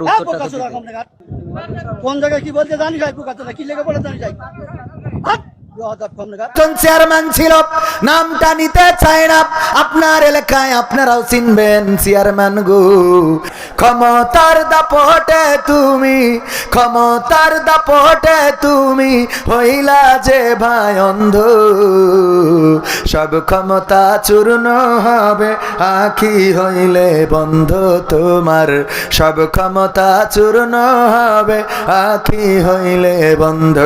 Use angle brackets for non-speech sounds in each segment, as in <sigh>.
হ্যাঁ, উত্তরটা। কোন জায়গায় কি বলতে জানি যাই পোকা কি লেগে বলে জানি যাই চেয়ারম্যান ছিল, নামটা নিতে চায় না। আপনার এলাকায় আপনারাও চিনবেন, চেয়ারম্যান গো। ক্ষমতার দাপটে তুমি, ক্ষমতার দাপটে তুমি হইলা যে ভাই অন্ধ। সব ক্ষমতা চূর্ণ হবে, আখি হইলে বন্ধ তোমার। সব ক্ষমতা চূর্ণ হবে, আখি হইলে বন্ধ।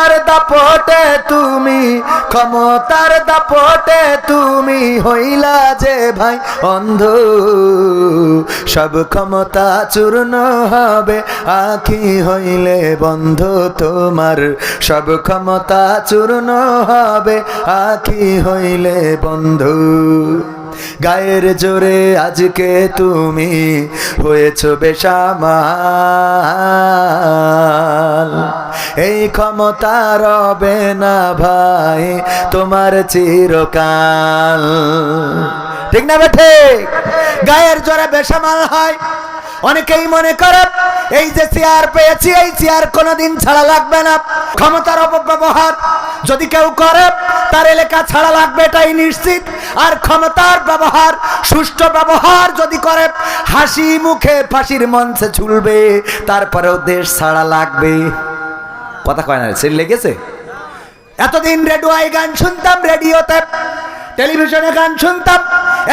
ক্ষমতার দাপটে তুমি, ক্ষমতার দাপটে তুমি হইলা যে ভাই অন্ধ সব ক্ষমতা চূর্ণ হবে, আখি হইলে বন্ধ তোমার। সব ক্ষমতা চূর্ণ হবে, আখি হইলে বন্ধু। গায়ের জোরে আজকে তুমি হয়েছ বেশামাল এই ক্ষমতা রবে না ভাই তোমার চিরকাল। ঠিক না বেঠে? গায়ের জোরে বেসামাল হয়। অনেকেই মনে করে, এই যে চেয়ার পেয়েছি, এই চেয়ার কোনোদিন ছাড়া লাগবে না। ক্ষমতার অপব্যবহার যদি কেউ করে, তার এলাকা ছাড়া লাগবে এটাই নিশ্চিত। আর ক্ষমতার ব্যবহার সুষ্ঠু ব্যবহার যদি করে, হাসি মুখে ফাঁসির মঞ্চে ঝুলবে, তারপরেও দেশ ছাড়া লাগবে। কথা কয় না সে লেগেছে? এতদিন রেডিওয় গান শুনতাম রেডিওতে, টেলিভিশনে গান শুনতাম,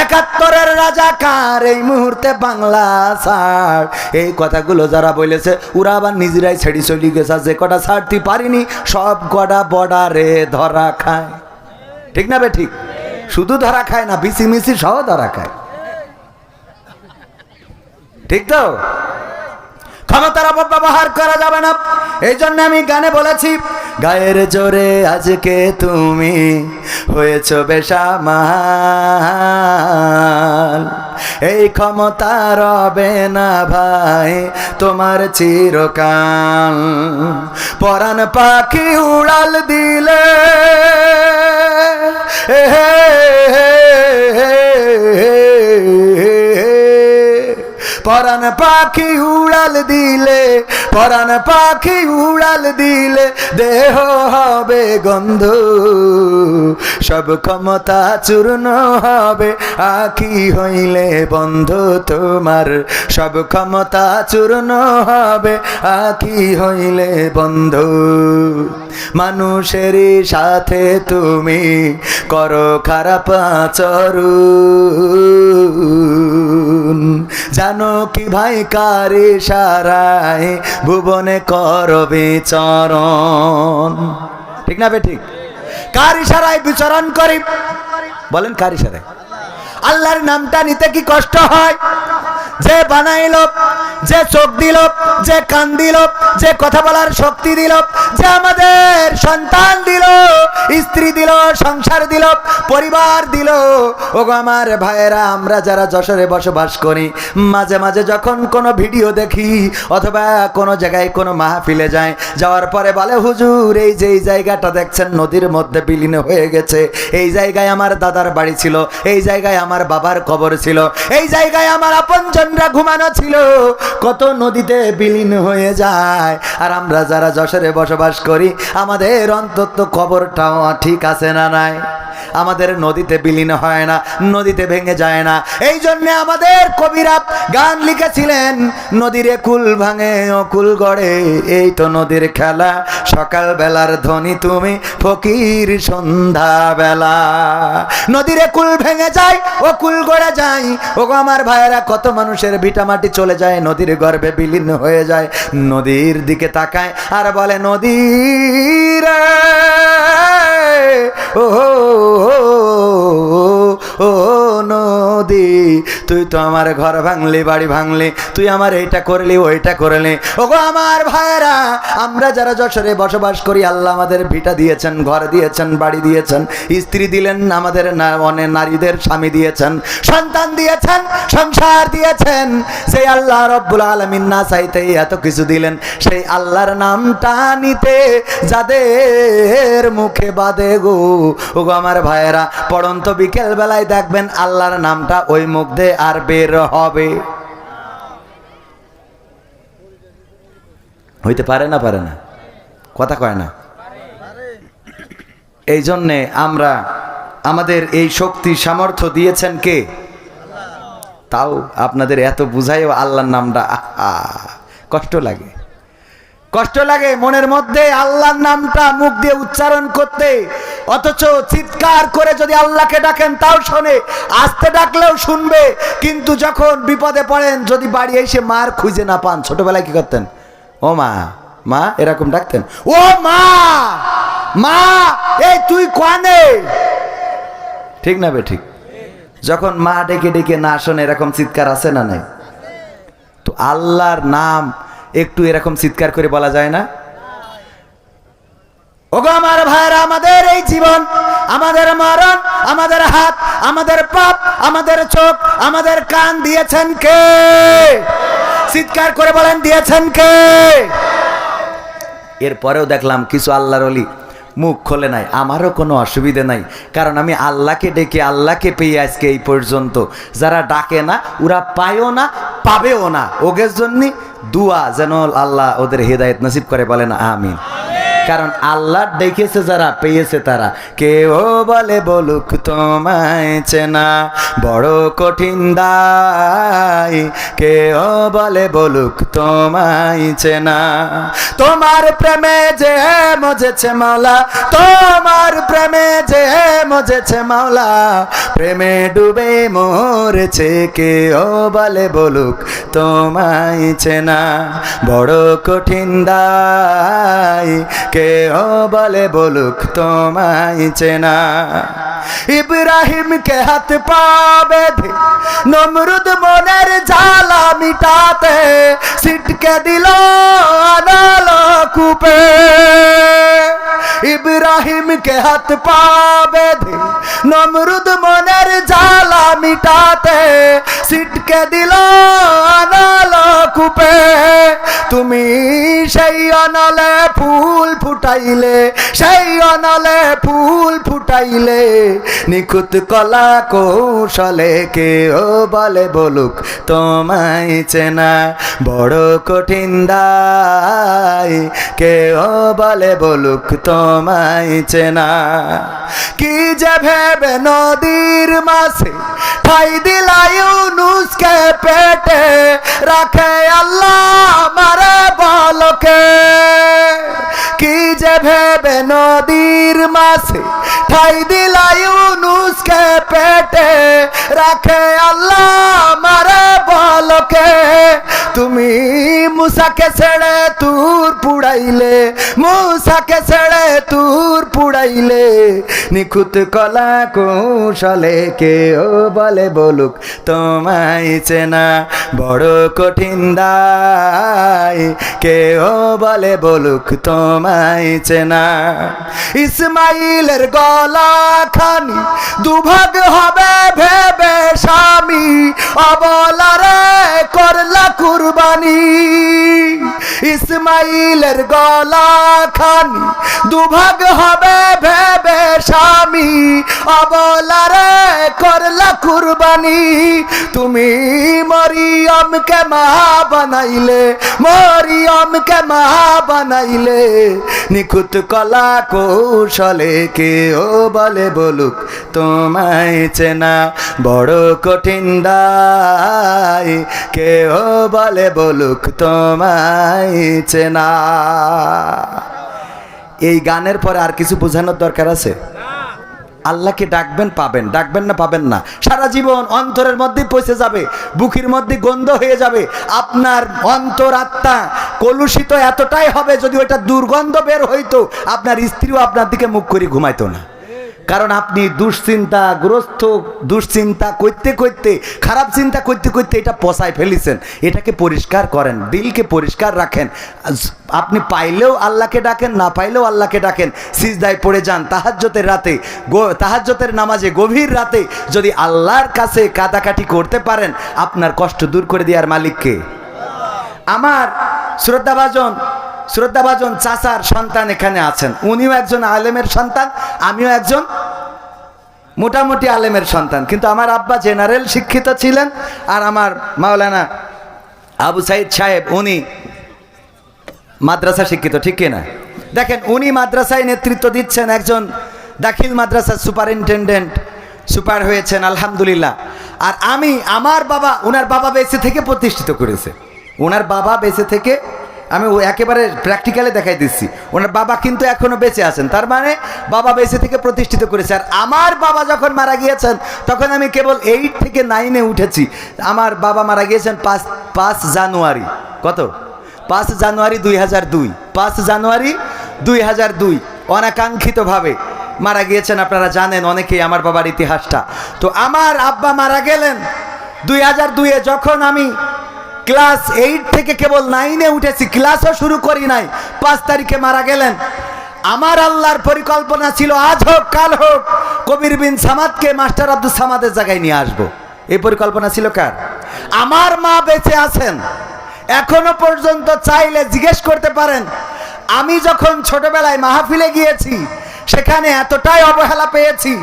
একাত্তরের রাজাকার এই মুহূর্তে বাংলা ছাড়? এই কথাগুলো যারা বলেছে, ওরা আবার নিজেরাই ছেড়ে চলি গেছে যে কটা ছাড়তে পারিনি, সব কটা বর্ডারে ধরা খায়। ঠিক না বে ঠিক? শুধু ধরা খায় না বিসি মিসি সহ ধরা খায়। ঠিক তো? ক্ষমতার অপব্যবহার করা যাবে না। এই জন্য আমি গানে বলেছি, গায়ের জোরে আজকে তুমি হয়েছ বেশামাল এই ক্ষমতা রবে না ভাই, তোমার চিরকাল। পরাণ পাখি উড়াল দিলে পরাণ পাখি উড়াল দিলে পরাণ পাখি উড়াল দিলে দেহ হবে গন্ধ। সব ক্ষমতা চূর্ণ হবে, আখি হইলে বন্ধ তোমার। সব ক্ষমতা চূর্ণ হবে, আখি হইলে বন্ধ। মানুষেরই সাথে তুমি করো খারাপ আচরণ। জানো কি ভাই কারে সারায় ভুবনে কর বিচরণ। ঠিক না বে ঠিক? কার ইশারায় বিচরণ করি? বলেন কার ইশারায়। আল্লাহর নামটা নিতে কি কষ্ট হয়? যে বানাইল, যে চোখ দিল, যে কান দিল, যে কথা বলার শক্তি দিল, যে আমাদের সন্তান দিল, স্ত্রী দিল, সংসার দিল, পরিবার দিল। ওগো আমার ভাইয়েরা, আমরা যারা যশোরে বসবাস করি, মাঝে মাঝে যখন কোনো ভিডিও দেখি, অথবা কোনো জায়গায় কোনো মাহফিলে যায় যাওয়ার পরে বলে, হুজুর, এই যে এই জায়গাটা দেখছেন, নদীর মধ্যে বিলীন হয়ে গেছে। এই জায়গায় আমার দাদার বাড়ি ছিল, এই জায়গায় আমার বাবার কবর ছিল, এই জায়গায় আমার আপনজনরা ঘুমানো ছিল, কত নদীতে বিলীন হয়ে যায়। আর আমরা যারা যশোরে বসবাস করি, আমাদের অন্তত কবরটাও ঠিক আছে না নাই? আমাদের নদীতে বিলীন হয় না, নদীতে ভেঙে যায় না। এই জন্য আমাদের কবিরা গান লিখেছিলেন, নদীরে কুল ভাঙে ও কুল গড়ে, এই তো নদীর খেলা। সকাল বেলার ধ্বনি তুমি ফকির সন্ধ্যা বেলা নদীরে কুল ভেঙে যায়, ও কুল গড়ে যায়। ও আমার ভাইয়েরা, কত মানুষের ভিটামাটি চলে যায় নদীর গর্ভে বিলীন হয়ে যায় নদীর দিকে তাকায় আর বলে নদীর ও ও নদী। তুই তো আমার ঘর ভাঙলি, বাড়ি ভাঙলি, তুই আমার এইটা করলি, ওইটা করলি। ওগো আমার ভাইরা আমরা যারা যশোরে বসবাস করি, আল্লাহ আমাদের ভিটা দিয়েছেন, ঘর দিয়েছেন, বাড়ি দিয়েছেন, স্ত্রী দিলেন, আমাদের অনেক নারীদের স্বামী দিয়েছেন, সন্তান দিয়েছেন, সংসার দিয়েছেন। সেই আল্লাহ রব্বুল আলমিন না চাইতেই এত কিছু দিলেন। সেই আল্লাহর নামটা নিতে যাদের মুখে বাদে গো। ওগো আমার ভাইয়েরা, পড়ন্ত বিকেল বেলায় দেখবেন আল্লাহর নামটা ওই মুখ দিয়ে আর বের হবে। হইতে পারে না পারে না? কথা কয় না। এই জন্যে আমরা আমাদের এই শক্তি, সামর্থ্য দিয়েছেন কে? তাও আপনাদের এত বুঝাইও আল্লাহর নামটা কষ্ট লাগে। কষ্ট লাগে মনের মধ্যে আল্লাহর নামটা মুখ দিয়ে উচ্চারণ করতে। অথচ চিৎকার করে যদি আল্লাহকে ডাকেন, তাও শোনে। আস্তে ডাকলেও শুনবে। কিন্তু যখন বিপদে পড়েন, যদি বাড়ি এসে মার খুঁজে না পান, ছোটবেলায় কি করতেন? ও মা মা, এরকম ডাকতেন। ও মা মা এই তুই কানে? ঠিক না বে, ঠিক। যখন মা ডেকে ডেকে না শোনে, এরকম চিৎকার আছে না নাই? তো আল্লাহর নাম একটু এরকম চিৎকার করে বলা যায় না? ওগো আমার ভাইরা আমাদের এই জীবন, আমাদের মরণ, আমাদের হাত, আমাদের পাপ, আমাদের চোখ, আমাদের কান দিয়েছেন কে? চিৎকার করে বলেন, দিয়েছেন কে? এরপরেও দেখলাম কিছু আল্লাহর অলি মুখ খোলে নাই, আমারও কোনো অসুবিধে নাই। কারণ আমি আল্লাহকে ডেকে আল্লাহকে পেয়ে আজকে এই পর্যন্ত। যারা ডাকে না, ওরা পায়ও না, পাবেও না। ওগের জন্যে দুয়া যেন আল্লাহ ওদের হৃদায়ত নসিব করে বলে না, আমিন। কারণ আল্লাহ দেখেছে যারা, পেয়েছে তারা। কেউ বলে বলুক তোমায় চেনা, বড় কঠিন দায়। কেউ বলে বলুক তোমায় চেনা। তোমার প্রেমে যে মজেছে মাওলা, তোমার প্রেমে যে মজেছে মাওলা। প্রেমে ডুবে মরেছে, কেউ বলে বলুক তোমায় চেনা। বড় কঠিন দায় কেউ বলে বলুক তোমায় চেনা। ইব্রাহিমকে হাত পা বেঁধে নমরুদ মনের জ্বালা মিটাতে সিটকে দিল আনালো কূপে। ইব্রাহিমকে হাত পা বেঁধে নমরুদ মনের জ্বালা মিটাতে সিটকে দিল কূপে তুমি সেই অনলে ফুল ফুটাইলে, সেই অনলে ফুল ফুটাইলে, নিখুঁত কলা কৌশলে কেউ বলে বলুক, তোমায় চেনা বড় কঠিন দায়। কেউ বলে বলুক, তোমায় চেনা। কি যে ভেবে নদীর মাসে ঠাই দিলায়ু নুসকে পেটে, রাখে আল্লাহ মারে বলকে। কি যে ভেবে নদীর মাসে ঠাই দিলায়ু নুসকে পেটে। রাখে আল্লাহ মারে বলকে। তুমি মুসাকে ছেড়ে তুর পুড়াইলে, মুসাকে ছেড়ে তুর পুড়াইলে। নিখুঁত কলা কৌশলে কেউ বলে বলুক, তোমায় চেনা বড় কঠিন দায়। কেউ বলে বলুক, তোমায় চেনা। ইসমাইলের গলা খানি দুভাগ হবে ভেবে স্বামী, অবলারে করলা কুরবানি। ইসমাইলের গলা খানি। দুভাগ হবে ভেবে স্বামী। অবলারে করলা কুরবানি। তুমি মরিয়মকে মা বানাইলে মরিয়মকে মা বানাইলে, নিখুঁত কলা কৌশলে কেউ বলে বলুক, তোমায় চেনা বড় কঠিন দায়। কেউ বলে বলুক, তোমায় চেনা। এই গানের পরে আর কিছু বোঝানোর দরকার আছে? আল্লাহকে ডাকবেন, পাবেন। ডাকবেন না, পাবেন না। সারা জীবন অন্তরের মধ্যে পৌঁছে যাবে, বুকের মধ্যে গন্ধ হয়ে যাবে। আপনার অন্তর আত্মা কলুষিত এতটাই হবে, যদি ওটা দুর্গন্ধ বের হইতো, আপনার স্ত্রীও আপনার দিকে মুখ করে ঘুমাইতো না। কারণ আপনি দুশ্চিন্তা গ্রস্ত, দুশ্চিন্তা করতে করতে, খারাপ চিন্তা করতে করতে এটা পচায় ফেলেছেন। এটাকে পরিষ্কার করেন, দিলকে পরিষ্কার রাখেন। আপনি পাইলেও আল্লাহকে ডাকেন, না পাইলেও আল্লাহকে ডাকেন, সিজদায় পড়ে যান। তাহাজ্জতের রাতে তাহাজ্জতের নামাজে, গভীর রাতে যদি আল্লাহর কাছে কাদাকাটি করতে পারেন, আপনার কষ্ট দূর করে দেওয়ার মালিককে। আমার শ্রদ্ধাভাজন শ্রদ্ধাভাজন চাচার সন্তান এখানে আছেন। উনিও একজন আলেমের সন্তান, আমিও একজন মোটামুটি আলেমের সন্তান। কিন্তু আমার আব্বা জেনারেল শিক্ষিত ছিলেন আর আমার মাওলানা আবু সাইদ সাহেব, উনি মাদ্রাসা শিক্ষিত, ঠিক কিনা দেখেন, উনি মাদ্রাসায় নেতৃত্ব দিচ্ছেন একজন দাখিল মাদ্রাসার সুপারিনটেন্ডেন্ট, সুপার হয়েছেন, আলহামদুলিল্লাহ। আর আমি, আমার বাবা ওনার বাবা বেঁচে থেকে প্রতিষ্ঠিত করেছে। ওনার বাবা বেঁচে থেকে আমি ও একেবারে প্র্যাকটিক্যালে দেখাই দিচ্ছি। ওনার বাবা কিন্তু এখনও বেঁচে আছেন। তার মানে বাবা বেঁচে থেকে প্রতিষ্ঠিত করেছে। আর আমার বাবা যখন মারা গিয়েছেন, তখন আমি কেবল এইট থেকে নাইনে উঠেছি। আমার বাবা মারা গিয়েছেন পাঁচ পাঁচ জানুয়ারি। কত? পাঁচ জানুয়ারি দুই হাজার দুই। পাঁচ জানুয়ারি দুই হাজার দুই। অনাকাঙ্ক্ষিতভাবে মারা গিয়েছেন আপনারা জানেন অনেকেই আমার বাবার ইতিহাসটা। তো আমার আব্বা মারা গেলেন। দুই হাজার দুইয়ে যখন আমি ক্লাস এইট থেকে কেবল নাইনে উঠেছি, ক্লাসও শুরু করি নাই। পাঁচ তারিখে মারা গেলেন। আমার আল্লাহর পরিকল্পনা ছিল, আজ হোক, কাল হোক, কবির বিন সামাদকে মাস্টার আব্দুল সামাদের জায়গায় নিয়ে আসব। এই পরিকল্পনা ছিল কার? আমার মা বেঁচে আছেন। এখনও পর্যন্ত চাইলে জিজ্ঞেস করতে পারেন, আমি যখন ছোটবেলায় মাহফিলে গিয়েছি, সেখানে এতটাই অবহেলা পেয়েছি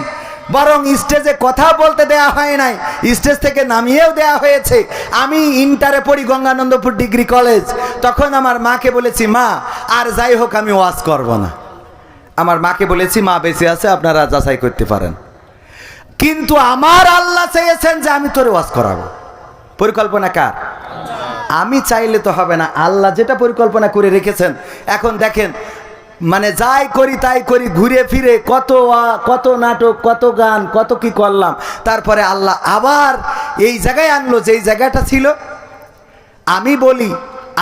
বরং স্টেজে কথা বলতে দেয়া হয় নাই। স্টেজ থেকে নামিয়েও দেয়া হয়েছে। আমি ইন্টারে পড়ি গঙ্গানন্দপুর ডিগ্রি কলেজ। তখন আমার মাকে বলেছি, মা, আর যাই হোক, আমি ওয়াজ করব না। আমার মাকে বলেছি, মা, বেঁচে আছে, আপনারা যাচাই করতে পারেন। কিন্তু আমার আল্লাহ চেয়েছেন যে আমি তোরে ওয়াজ করাবো। পরিকল্পনা কার? আমি চাইলে তো হবে না। আল্লাহ যেটা পরিকল্পনা করে রেখেছেন। এখন দেখেন মানে যাই করি তাই করি, ঘুরে ফিরে কত কত নাটক, কত গান, কত কি করলাম। তারপরে আল্লাহ আবার এই জায়গায় আনলো, যেই জায়গাটা ছিল, আমি বলি,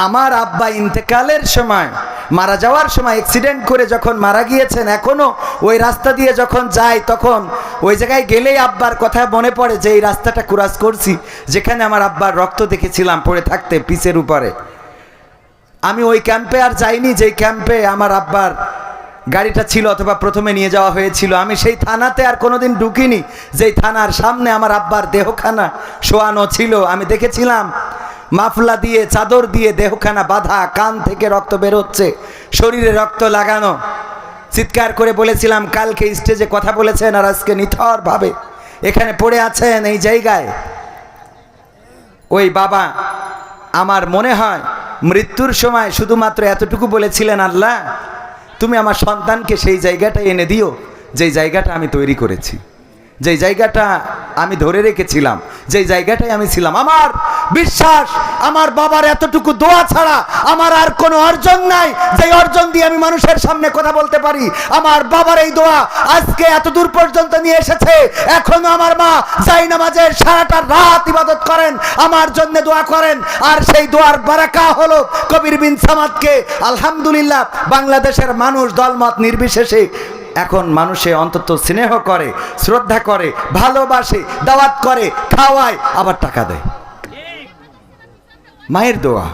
আমার আব্বা ইন্তেকালের সময়, মারা যাওয়ার সময় অ্যাক্সিডেন্ট করে যখন মারা গিয়েছেন এখনও ওই রাস্তা দিয়ে যখন যাই তখন ওই জায়গায় গেলেই আব্বার কথা মনে পড়ে যে, এই রাস্তাটা ক্রাস করছি, যেখানে আমার আব্বার রক্ত দেখেছিলাম, পড়ে থাকতে পিচের উপরে। আমি ওই ক্যাম্পে আর যাইনি, যেই ক্যাম্পে আমার আব্বার গাড়িটা ছিল অথবা প্রথমে নিয়ে যাওয়া হয়েছিল। আমি সেই থানাতে আর কোনোদিন ঢুকিনি, যেই থানার সামনে আমার আব্বার দেহখানা শোয়ানো ছিল। আমি দেখেছিলাম, মাফলা দিয়ে, চাদর দিয়ে দেহখানা বাঁধা, কান থেকে রক্ত বেরোচ্ছে শরীরে রক্ত লাগানো। চিৎকার করে বলেছিলাম, কালকে স্টেজে কথা বলেছেন আর আজকে নিথর ভাবে এখানে পড়ে আছেন এই জায়গায়। ওই বাবা আমার মনে হয় মৃত্যুর সময় শুধুমাত্র এতটুকু বলেছিলেন আল্লাহ, তুমি আমার সন্তানকে সেই জায়গাটা এনে দিও যেই জায়গাটা আমি তৈরি করেছি। যেই জায়গাটা আমি ধরে রেখেছিলাম, যেই জায়গাটায় আমি ছিলাম, আমার বিশ্বাস, আমার বাবার এতটুকু দোয়া ছাড়া আমার আর কোনো অর্জন নাই। যে অর্জন দিয়ে আমি মানুষের সামনে কথা বলতে পারি, আমার বাবার এই দোয়া আজকে এত দূর পর্যন্ত নিয়ে এসেছে। এখনও আমার মা যাই নামাজের সারাটা রাত ইবাদত করেন, আমার জন্য দোয়া করেন, আর সেই দোয়ার বারাকা হলো কবির বিন সামাদকে। আলহামদুলিল্লাহ, বাংলাদেশের মানুষ দলমত নির্বিশেষে এখন মানুষে অন্তত স্নেহ করে, শ্রদ্ধা করে, ভালোবাসে, দাওয়াত করে, খাওয়ায়, আবার টাকা দেয়। মায়ের দোয়া,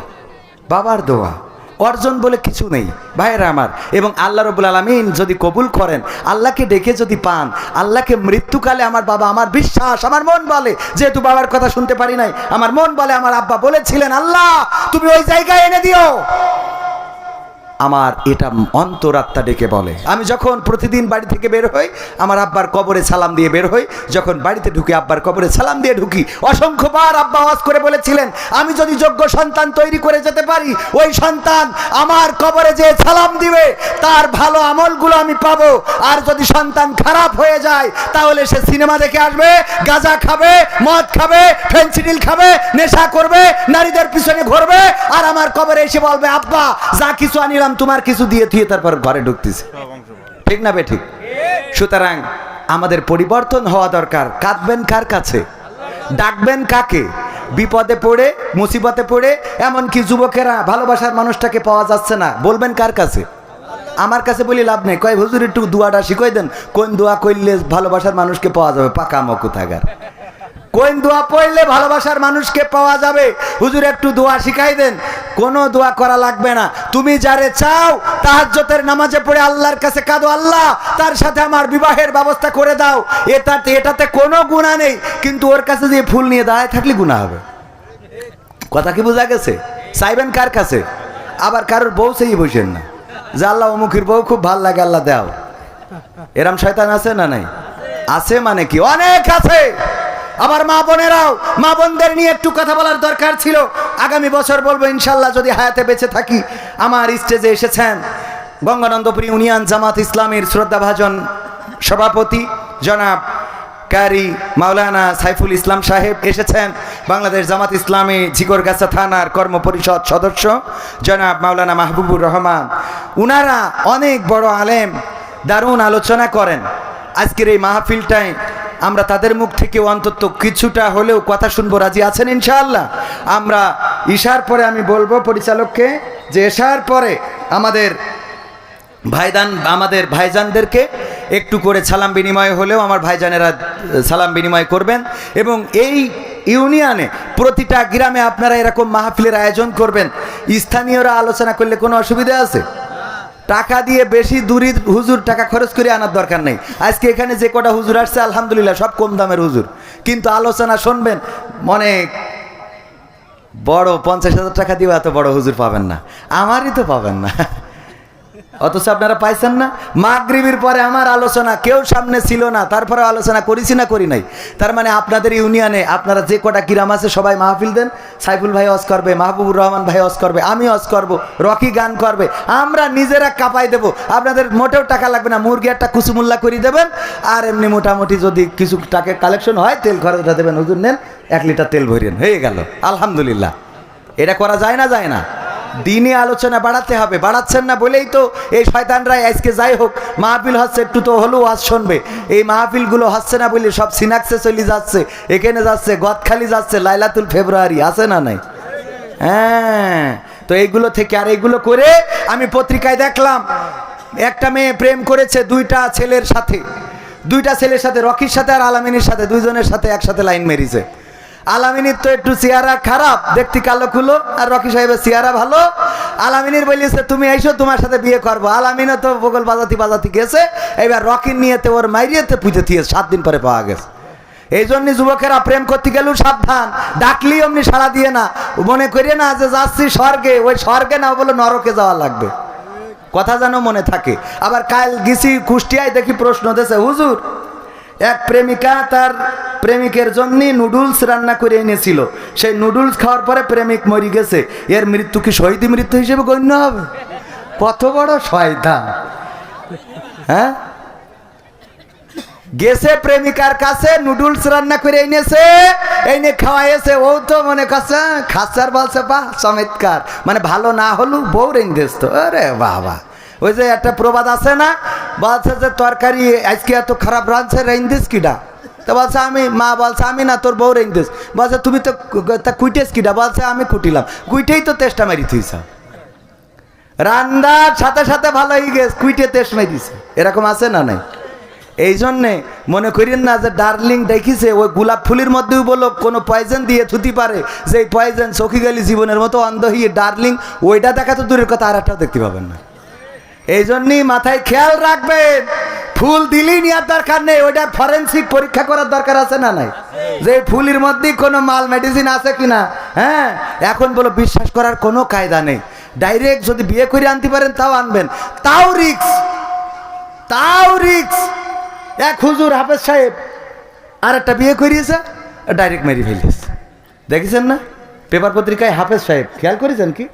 বাবার দোয়া, অর্জন বলে কিছু নেই, ভাইয়েরা আমার। এবং আল্লাহ রবুল আলমিন যদি কবুল করেন, আল্লাহকে ডেকে যদি পান, আল্লাহকে মৃত্যুকালে আমার বাবা আমার বিশ্বাস, আমার মন বলে, যেহেতু বাবার কথা শুনতে পারি নাই, আমার মন বলে আমার আব্বা বলেছিলেন, আল্লাহ, তুমি ওই জায়গায় এনে দিও। আমার এটা অন্তরাত্মা ডেকে বলে। আমি যখন প্রতিদিন বাড়ি থেকে বের হই, আমার আব্বার কবরে সালাম দিয়ে বের হই, যখন বাড়িতে ঢুকি, আব্বার কবরে সালাম দিয়ে ঢুকি, অসংখ্যবার আব্বা আওয়াজ করে বলেছিলেন, আমি যদি যোগ্য সন্তান তৈরি করে যেতে পারি, ওই সন্তান আমার কবরে যে সালাম দিবে, তার ভালো আমলগুলো আমি পাবো। আর যদি সন্তান খারাপ হয়ে যায়, তাহলে সে সিনেমা দেখে আসবে, গাঁজা খাবে, মদ খাবে, ফেন্সিডিল খাবে, নেশা করবে, নারীদের পিছনে ঘুরবে, আর আমার কবরে এসে বলবে, আব্বা, যা কিছু আনিলাম তোমার কিছু দিয়ে থুয়ে তারপর ঘরে ঢুকতেছে। ঠিক না বে, ঠিক? সুতরাং আমাদের পরিবর্তন হওয়া দরকার। কাঁদবেন কার কাছে? ডাকবেন কাকে? বিপদে পড়ে, মুসিবতে পড়ে, এমনকি যুবকেরা, ভালোবাসার মানুষটাকে পাওয়া যাচ্ছে না। বলবেন কার কাছে? আমার কাছে বলি লাভ নেই। কয়, হুজুর, একটু দোয়াটা শিখাই দেন। কোন দোয়া করলে ভালোবাসার মানুষকে পাওয়া যাবে? পাকা মকু থাকার কোন দোয়া পড়লে ভালোবাসার মানুষকে পাওয়া যাবে? হুজুর, একটু দোয়া শিখাই দেন। কোনো দোয়া করা লাগবে না। তুমি যারে চাও তাহাজ্জতের নামাজে পড়ে আল্লাহর কাছে কাঁদো, আল্লাহ তার সাথে আমার বিবাহের ব্যবস্থা করে দাও। এটাতে এটাতে কোনো গুণা নেই। কিন্তু ওর কাছে যে ফুল নিয়ে দাঁড়ায় থাকলে গুণা হবে। কথা কি বোঝা গেছে? চাইবেন কার কাছে? আবার কারোর বউ সেই বসেন না। যে আল্লাহ অমুখীর বউ খুব ভালো লাগে, আল্লাহ দাও। এরম শয়তান আছে না নাই? আছে মানে কি? অনেক আছে! আবার মা বোনেরাও, মা বোনদের নিয়ে একটু কথা বলার দরকার ছিল। আগামী বছর বলব, ইনশাল্লাহ যদি হায়াতে বেঁচে থাকি, আমার স্টেজে এসেছেন গঙ্গানন্দপুর ইউনিয়ন জামাত ইসলামের শ্রদ্ধাভাজন সভাপতি জনাব কারি মাওলানা সাইফুল ইসলাম সাহেব এসেছেন, বাংলাদেশ জামাত ইসলামী ঝিগরগাছা থানার কর্মপরিষদ সদস্য জনাব মাওলানা মাহবুবুর রহমান। উনারা অনেক বড় আলেম, দারুণ আলোচনা করেন। আজকের এই মাহফিলটায় আমরা তাদের মুখ থেকে অন্তত কিছুটা হলেও কথা শুনব। রাজি আছেন ইনশাআল্লাহ? আমরা ইশার পরে আমি বলব পরিচালককে যে এশার পরে আমাদের ভাইদান, আমাদের ভাইজানদেরকে একটু করে সালাম বিনিময় হলেও আমার ভাইজানেরা সালাম বিনিময় করবেন এবং এই ইউনিয়নে প্রতিটা গ্রামে আপনারা এরকম মাহফিলের আয়োজন করবেন। স্থানীয়রা আলোচনা করলে কোনো অসুবিধা আছে? টাকা দিয়ে বেশি দূরি হুজুর টাকা খরচ করে আনার দরকার নেই। আজকে এখানে যে কটা হুজুর আসছে, আলহামদুলিল্লাহ, সব কম দামের হুজুর। কিন্তু আলোচনা শুনবেন, মনে বড় পঞ্চাশ হাজার টাকা দিয়ে এত বড় হুজুর পাবেন না। আমারই তো পাবেন না। অথচ আপনারা পাইছেন না? মাগরিবির পরে আমার আলোচনা কেউ সামনে ছিল না তারপরে আলোচনা করেছি না করি নাই। তার মানে আপনাদের ইউনিয়নে আপনারা যে কটা কিরাম আছে সবাই মাহফিল দেন। সাইফুল ভাই অস করবে, মাহবুবুর রহমান ভাই অস করবে, আমি অস করব, রকি গান করবে। আমরা নিজেরা কাপাই দেব। আপনাদের মোটেও টাকা লাগবে না, মুরগি একটা কুসুমুল্লা করে দেবেন। আর এমনি মোটামুটি যদি কিছু টাকা কালেকশন হয়, তেল খরচটা দেবেন হুজুর নেন, এক লিটার তেল ভরিয়েন হয়ে গেল, আলহামদুলিল্লাহ। এটা করা যায় না যায় না। দিনে আলোচনা বাড়াতে হবে। বাড়াচ্ছেন না বলেই তো এই শয়তানরাই আজকে যাই হোক, মাহফিল হচ্ছে একটু তো হলেও আজ শুনবে। এই মাহফিলগুলো হচ্ছে না বলে সব সিনাক্সে চলে যাচ্ছে। এখানে যাচ্ছে গদখালি যাচ্ছে লাইলাতুল ফেব্রুয়ারি, আছে না নাই? হ্যাঁ তো এইগুলো থেকে আর এইগুলো করে আমি পত্রিকায় দেখলাম, একটা মেয়ে প্রেম করেছে দুইটা ছেলের সাথে। দুইটা ছেলের সাথে রকির সাথে আর আলামিনীর সাথে, দুইজনের সাথে একসাথে লাইন মেরিছে। আলামিনীর তো একটু চেহারা খারাপ। দেখতে কালো খুলো। আর রকি সাহেবের চেহারা ভালো। আলামিনীর বলিয়েছে তুমি আইসো, তোমার সাথে বিয়ে করব। আলামিনও তো বগল বাজাতি বাজাতি গেছে। এবার রকির নিয়েতে, ওর মাইরিয়েতে পুঁতে দিয়ে সাত দিন পরে পাওয়া গেছে। এই জন্য যুবকেরা প্রেম করতে গেলেও সাবধান। ডাকলি অমনি সাড়া দিয়ে না। মনে করিয়ে না যে যাচ্ছি স্বর্গে। ওই স্বর্গে না বলে নরকে যাওয়া লাগবে। কথা যেন মনে থাকে। আবার কাল গেছি কুষ্টিয়ায় দেখি প্রশ্ন দিয়েছে, হুজুর এক প্রেমিকা তার প্রেমিকের জন্য নুডলস রান্না করে এনেছিল। সেই নুডলস খাওয়ার পরে প্রেমিক মরি গেছে। এর মৃত্যু কি শহীদ মৃত্যু হিসেবে গণ্য হবে? কত বড় শয়তান। হ্যাঁ? গেছে প্রেমিকার কাছে, নুডলস রান্না করে এনেছে, এনে খাওয়াইছে। ও তো মনে করছে খাসার বলছে বা চমৎকার। মানে ভালো না হলেও বউ রেঞ্জেস তো। আরে বাবা। ওই যে একটা প্রবাদ আছে না? বলছে যে, তরকারি আজকে এত খারাপ রাঁধছে রেঞ্জেস কিডা? তো বলছে, আমি, মা বলছে, আমি না, তোর বউ রেঞ্জেস বলছে, তুমি তো তা কুইটেস কিডা? বলছে, আমি কুটিলাম। কুইটেই তো তেষ্টা মারি থুইছ। রান্নার সাথে সাথে ভালো হয়ে গেছে, কুইটে তেস মারিছে এরকম আছে না নাই? এই জন্যে মনে করেন না যে, ডার্লিং দেখিছে, ওই গোলাপ ফুলের মধ্যেও বলো কোনো পয়জন দিয়ে থুতি পারে। যে পয়জন চোখে গেলি জীবনের মতো অন্ধ হয়ে ডার্লিং ওইটা দেখা তো দূরের কথা, আর একটাও দেখতে পাবেন না। এই জন্যই মাথায় খেয়াল রাখবেন। ফুল দিলেই নেওয়ার দরকার নেই, ওইটা ফরেন্সিক পরীক্ষা করার দরকার আছে না নাই? যে ফুলের মধ্যেই কোনো মাল মেডিসিন আছে কিনা হ্যাঁ? এখন বলো, বিশ্বাস করার কোনো কায়দা নেই। ডাইরেক্ট যদি বিয়ে করে আনতে পারেন, তাও আনবেন। তাও রিক্স তাও রিক্স এক হুজুর হাফেজ সাহেব আর একটা বিয়ে করিয়েছে ডাইরেক্ট মেরে ফেলিয়েছে দেখেছেন না? পেপার পত্রিকায় হাফেজ সাহেব, খেয়াল করেছেন কি?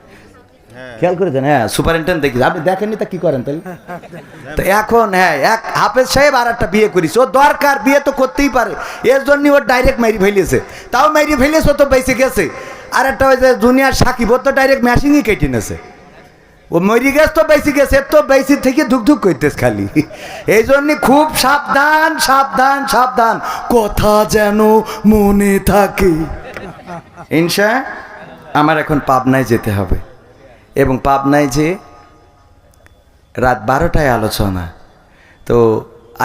খেয়াল করেছেন হ্যাঁ সুপারিনটেন্ডেন্ট দেখি আপনি দেখেননি তা কি করেন তাহলে? <laughs> তো এখন হ্যাঁ এক হাফেজ সাহেব আর একটা বিয়ে করিস ও দরকার বিয়ে তো করতেই পারে। এর জন্য ওর ডাইরেক্ট মেরি ফেলিয়েছে তাও মেরি ফেলিয়েছে তো বেঁচে গেছে। আর একটা ওই যে জুনিয়র সাকিব ও তো ডাইরেক্ট ম্যাশিংই কেটে নেছে ও মরি গেছ তো বেশি গেছে তো বেশি থেকে ধুক ধুক করতেস খালি। <laughs> এই জন্য খুব সাবধান সাবধান সাবধান। কথা যেন মনে থাকে। ইনশা আমার এখন পাবনায় যেতে হবে। এবং পাবনায় যে রাত বারোটায় আলোচনা। তো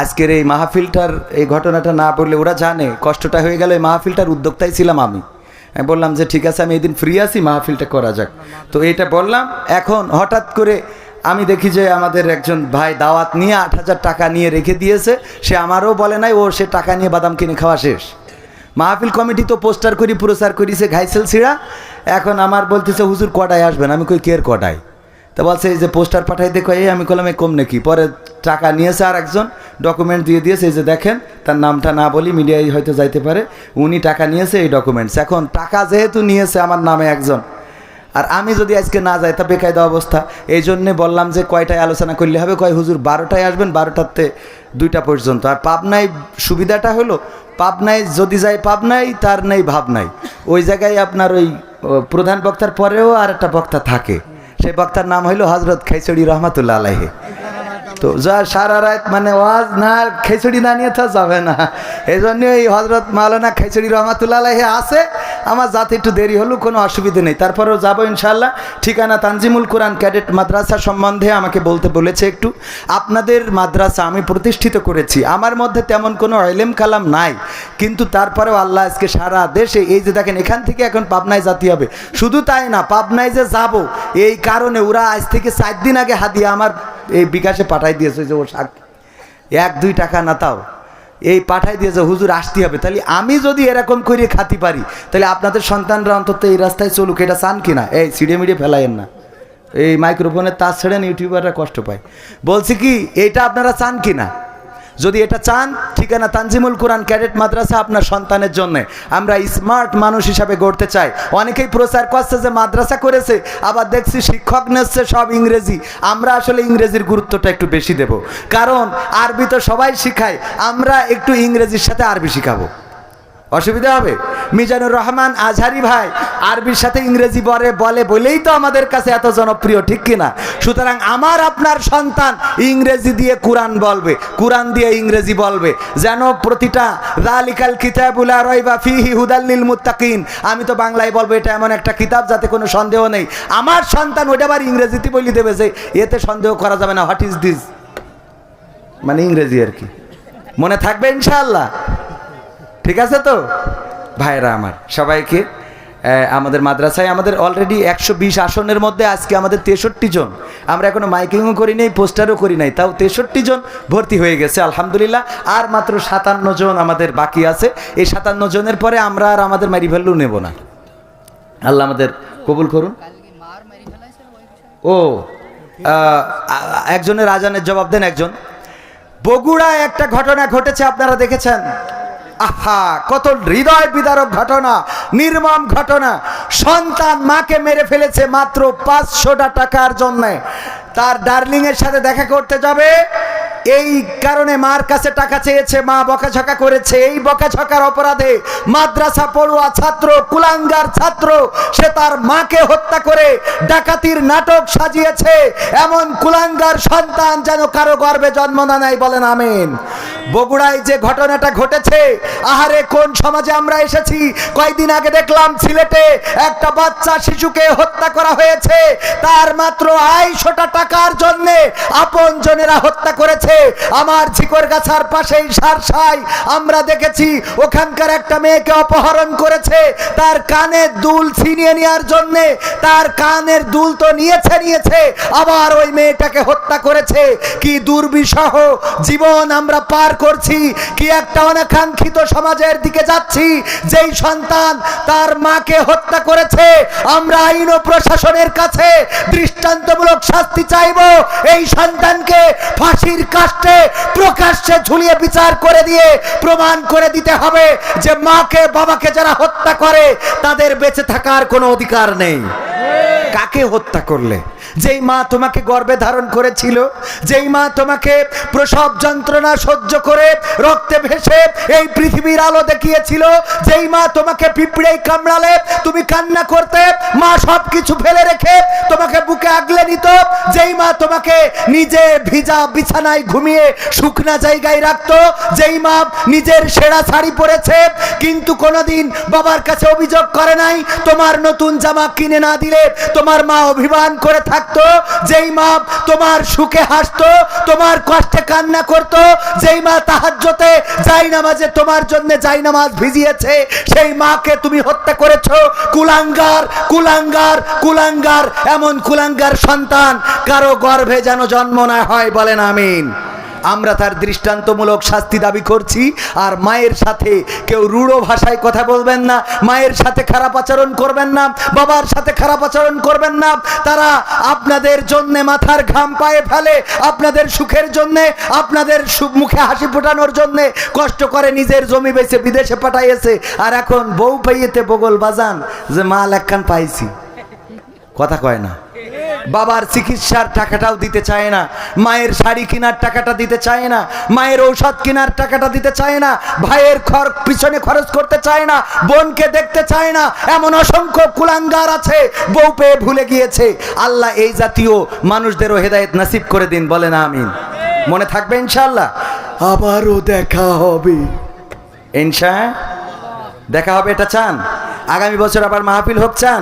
আজকের এই মাহফিলটার, এই ঘটনাটা না বললে ওরা জানে, কষ্টটা হয়ে গেল, এই মাহফিলটার উদ্যোক্তাই ছিলাম আমি। আমি বললাম যে, ঠিক আছে, আমি এই দিন ফ্রি আছি, মাহফিলটা করা যাক। তো এইটা বললাম, এখন হঠাৎ করে আমি দেখি যে আমাদের একজন ভাই দাওয়াত নিয়ে আট হাজার টাকা নিয়ে রেখে দিয়েছে, সে আমারও বলে নাই, ও, সে টাকা নিয়ে বাদাম কিনে খাওয়া শেষ। মাহফিল কমিটি তো পোস্টার করি প্রচার করিছে ঘাইসেল ছিঁড়া এখন আমার বলতেছে, হুজুর, কটায় আসবেন? আমি কই, কের কটায়? তা বলছে, এই যে পোস্টার পাঠাই দেখো, এই আমি কলাম কম নাকি? পরে টাকা নিয়েছে আর একজন ডকুমেন্ট দিয়ে দিয়েছে, এই যে দেখেন, তার নামটা না বলি, মিডিয়ায় হয়তো যাইতে পারে, উনি টাকা নিয়েছে এই ডকুমেন্টস এখন টাকা যেহেতু নিয়েছে আমার নামে একজন, আর আমি যদি আজকে না যাই, তা বেকায়দা অবস্থা। এই জন্যে বললাম যে, কয়টায় আলোচনা করলে হবে? কয়, হুজুর, বারোটায় আসবেন, বারোটাতে দুইটা পর্যন্ত। আর পাবনায় সুবিধাটা হলো, পাবনায় যদি যায় পাবনায়, তার নেই ভাব নাই ওই জায়গায় আপনার ওই প্রধান বক্তার পরেও আর একটা বক্তা থাকে। সেই বক্তার নাম হইল হজরত খেচড়ি রহমাতুল্লাহ আলাইহে। তো যা সারা রাত মানে ওয়াজ না, খিচুড়ি না নিয়ে তো যাবে না। এই জন্য এই হজরত মাওলানা খিচুড়ি রহমাতুল্লাহ আছে। আমার যাতে একটু দেরি হলেও কোনো অসুবিধে নেই। তারপরেও যাব ইনশাল্লাহ ঠিকানা তানজিমুল কোরআন ক্যাডেট মাদ্রাসা সম্বন্ধে আমাকে বলতে বলেছে একটু। আপনাদের মাদ্রাসা আমি প্রতিষ্ঠিত করেছি। আমার মধ্যে তেমন কোনো এলেম কালাম নাই। কিন্তু তারপরেও আল্লাহ আজকে সারা দেশে, এই যে দেখেন, এখান থেকে এখন পাবনায় জাতি হবে। শুধু তাই না, পাবনায় যে যাব, এই কারণে ওরা আজ থেকে চার দিন আগে হাদিয়া আমার এই বিকাশে পাঠাই দিয়েছে যে ও শাক এক, দুই টাকা না তাও। এই পাঠাই দিয়েছে, হুজুর, আসতে হবে। তাহলে আমি যদি এরকম করে খাতি পারি, তাহলে আপনাদের সন্তানরা অন্তত এই রাস্তায় চলুক, এটা চান কি না? এই সিঁড়ে মিড়ে ফেলাইয়েন না। এই মাইক্রোফোনের তার ছেড়েন ইউটিউবাররা কষ্ট পায়। বলছি কি, এটা আপনারা চান কি না? যদি এটা চান, ঠিকানা তানজিমুল কোরআন ক্যাডেট মাদ্রাসা আপনার সন্তানের জন্য। আমরা স্মার্ট মানুষ হিসাবে গড়তে চাই। অনেকেই প্রচার করছে যে মাদ্রাসা করেছে, আবার দেখছি শিক্ষক নেচ্ছে সব ইংরেজি। আমরা আসলে ইংরেজির গুরুত্বটা একটু বেশি দেব। কারণ, আরবি তো সবাই শিখায়, আমরা একটু ইংরেজির সাথে আরবি শিখাবো। অসুবিধা হবে? মিজানুর রহমান আজহারি ভাই, আরবির সাথে ইংরেজি বলে বলে বলেই তো আমাদের কাছে এত জনপ্রিয়, ঠিক কিনা? সুতরাং আমার আপনার সন্তান ইংরেজি দিয়ে কোরআন বলবে, কোরআন দিয়ে ইংরেজি বলবে। যেন প্রতিটা রালিকাল কিতাবুলা রয়বা ফিহি হুদাল্লিল মুত্তাকিন। আমি তো বাংলায় বলব, এটা এমন একটা কিতাব যাতে কোনো সন্দেহ নেই। আমার সন্তান ওটা আবার ইংরেজিতে বলি দেবে যে, এতে সন্দেহ করা যাবে না, হোয়াট ইজ দিস? মানে ইংরেজি আর কি। মনে থাকবে ইনশাআল্লাহ। ঠিক আছে তো? ভাইরা আমার, সবাইকে আমাদের মাদ্রাসায় আমাদের অলরেডি একশো বিশ আসনের মধ্যে আজকে আমাদের তেষট্টি জন। আমরা এখনও মাইকিংও করি নাই, পোস্টারও করি নাই, তাও তেষট্টি জন ভর্তি হয়ে গেছে, আলহামদুলিল্লাহ। আর মাত্র সাতান্ন জন আমাদের বাকি আছে। এই সাতান্ন জনের পরে আমরা আর আমাদের মারি ভ্যালু নেব না। আল্লাহ আমাদের কবুল করুন। ও একজনের আজানের জবাব দেন একজন। বগুড়ায় একটা ঘটনা ঘটেছে, আপনারা দেখেছেন? আহা, কত হৃদয় বিদারক ঘটনা, নির্মম ঘটনা। সন্তান মাকে মেরে ফেলেছে মাত্র পাঁচশোটা টাকার জন্য। তার ডার্লিং এর সাথে দেখা করতে যাবে। এই কারণে মার কাছে টাকা চেয়েছে, মা বকাঝকা করেছে। এই বকাঝকার অপরাধে মাদ্রাসা পড়ুয়া ছাত্র, কুলাঙ্গার ছাত্র, সে তার মাকে হত্যা করে ডাকাতির নাটক সাজিয়েছে। এমন কুলাঙ্গার সন্তান যেন কারও গর্বে জন্ম না নেয় বলেন আমিন। বগুড়ায় যে ঘটনাটা ঘটেছে, আহারে কোন সমাজে আমরা এসেছি? কয়দিন আগে দেখলাম সিলেটে একটা বাচ্চা শিশুকে হত্যা করা হয়েছে। তার মাত্র আড়াইশোটা টাকার জন্য আপন জনেরা হত্যা করেছে। আমার ঝিকর গাছার পাশেই সারসাই। আমরা দেখেছি ওখানকার একটা মেয়েকে অপহরণ করেছে। তার কানের দুল ছিনিয়ে নেওয়ার জন্য তার কানের দুল তো নিয়েছে নিয়েছে, আবার ওই মেয়েটাকে হত্যা করেছে। কি দুর্বিষহ জীবন আমরা পার করছি, কি একটা অনাকাঙ্ক্ষিত সমাজের দিকে যাচ্ছি। যেই সন্তান তার মাকে হত্যা করেছে, আমরা আইন ও প্রশাসনের কাছে দৃষ্টান্তমূলক শাস্তি চাইব। এই সন্তানকে ফাঁসির কাষ্টে প্রকাশ্যে ঝুলিয়ে বিচার করে দিয়ে প্রমাণ করে দিতে হবে যে মাকে, বাবাকে যারা হত্যা করে, তাদের বেঁচে থাকার কোনো অধিকার নেই। কাকে হত্যা করলে? যেই মা তোমাকে গর্ভে ধারণ করেছিল, যেই মা তোমাকে প্রসব যন্ত্রণা সহ্য করে রক্তে ভেসে এই পৃথিবীর আলো দেখিয়েছিল, যেই মা তোমাকে পিঁপড়েই কামড়ালে, তুমি কান্না করতে, মা সব কিছু ফেলে রেখে তোমাকে বুকে আগলে নিত, যেই মা তোমাকে নিজে ভিজা বিছানায় ঘুমিয়ে শুকনা জায়গায় রাখতো, যেই মা নিজের সেরা শাড়ি পরেছে, কিন্তু কোনোদিন বাবার কাছে অভিযোগ করে নাই, তোমার নতুন জামা কিনে না দিলে তোমার মা অভিমান করে থাকতো, যেই মা তোমার সুখে হাসতো, তোমার কষ্টে কান্না করত, যেই মা তাহাজ্যতে যাই নামাজে তোমার জন্য যাই নামাজ ভিজিয়েছে, সেই মাকে তুমি হত্যা করেছ। কুলাঙ্গার কুলাঙ্গার কুলাঙ্গার, এমন কুলাঙ্গার সন্তান কারও গর্ভে যেন জন্ম না হয় বলেন আমিন। আমরা তার দৃষ্টান্তমূলক শাস্তি দাবি করছি, আর মায়ের সাথে কেউ রূঢ় ভাষায় কথা বলবেন না, মায়ের সাথে খারাপ আচরণ করবেন না, বাবার সাথে খারাপ আচরণ করবেন না। তারা আপনাদের জন্য মাথার ঘাম পায়ে ফেলে, আপনাদের সুখের জন্যে, আপনাদের মুখে হাসি ফোটানোর জন্যে কষ্ট করে নিজের জমি বেচে বিদেশে পাঠাইয়েছে। আর এখন বউ পাইয়েতে বগল বাজান, যে মাল একখান পাইছি। কথা কয় না। বাবার চিকিৎসার টাকাটাও দিতে চায় না। মায়ের শাড়ি কেনার টাকাটা দিতে চায় না। মায়ের ঔষধ কেনার টাকাটা দিতে চায় না। ভাইয়ের খর পিছনে খরচ করতে চায় না। বোনকে দেখতে চায় না। এমন অসংখ্য কুলাঙ্গার আছে, বউ পেয়ে ভুলে গিয়েছে। আল্লাহ এই জাতীয় মানুষদেরও হেদায়েত নাসিব করে দিন বলে না আমিন। মনে থাকবে ইনশাল্লাহ আবারও দেখা হবে। ইনশা, দেখা হবে, এটা চান? আগামী বছর আবার মাহফিল হোক, চান?